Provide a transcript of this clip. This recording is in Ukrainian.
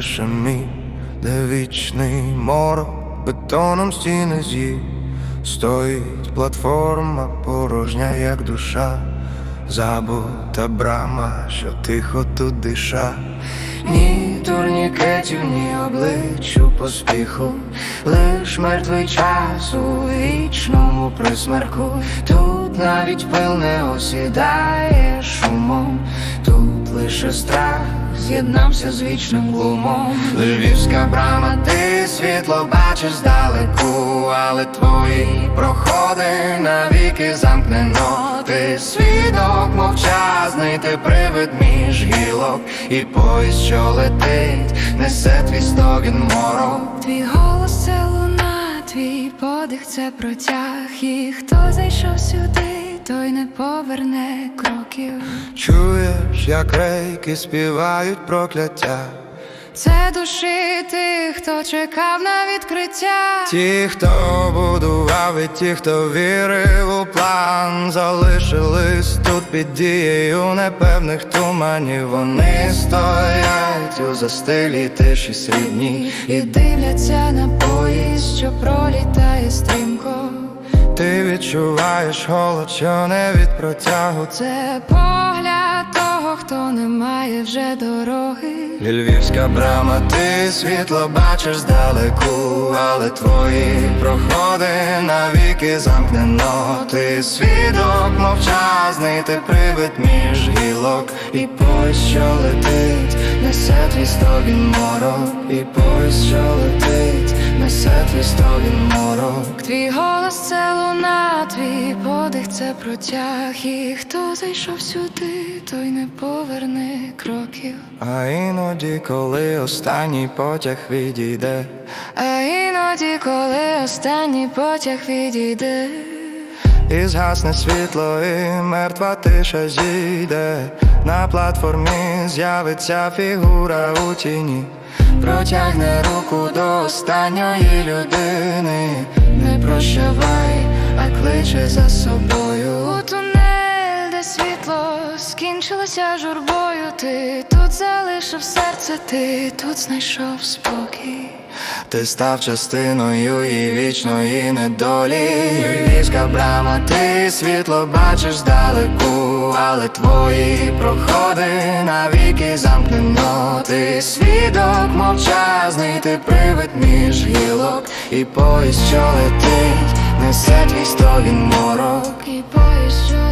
лише мій, де вічний морок, бетоном стіни з'їв. Стоїть платформа порожня, як душа, забута брама, що тихо тут диша. Ні турнікетів, ні обличчю поспіху, лиш мертвий час у вічному присмерку. Тут навіть пил не осідає шумом, тут лише страх з'єднався з вічним глумом. Львівська брама, ти світло бачиш здалеку, але твої проходи навіки замкнено. Ти свідок мовчазний, ти привид між гілок, і поїзд, що летить, несе твій стогін морок. Твій голос це луна, твій подих це протяг. І хто зайшов сюди, той не поверне кроків. Чуєш, як рейки співають прокляття. Це душі тих, хто чекав на відкриття. Ті, хто будував, і ті, хто вірив у план, залишились тут під дією непевних туманів. Вони стоять у застилій тиші срібній. І дивляться на поїзд, відчуваєш голод, що не від протягу. Це погляд того, хто не має вже дороги. Львівська брама, ти світло бачиш здалеку, але твої проходи навіки замкнено. Ти свідок мовчазний, ти привид між гілок, і поїзд, що летить, несе твій стогін морок, і поїзд, що летить, несе твій стогін морок. Твій голос це луна, твій подих це протяг. І хто зайшов сюди, той не поверне кроків. А іноді, коли останній потяг відійде. А іноді, коли останній потяг відійде, І згасне світло, і мертва тиша зійде. На платформі з'явиться фігура у тіні, протягне руку до останньої людини. не прощавай, а кличе за собою. У тунель, де світло скінчилося журбою. Ти тут залишив серце, ти тут знайшов спокій. Ти став частиною її вічної недолі. Львівська брама, ти світло бачиш здалеку, але твої проходи навіки замкнено. Ти свідок мовчазний, ти привид між гілок, і поїзд, що летить, несе твій стогін морок. І поїзд, що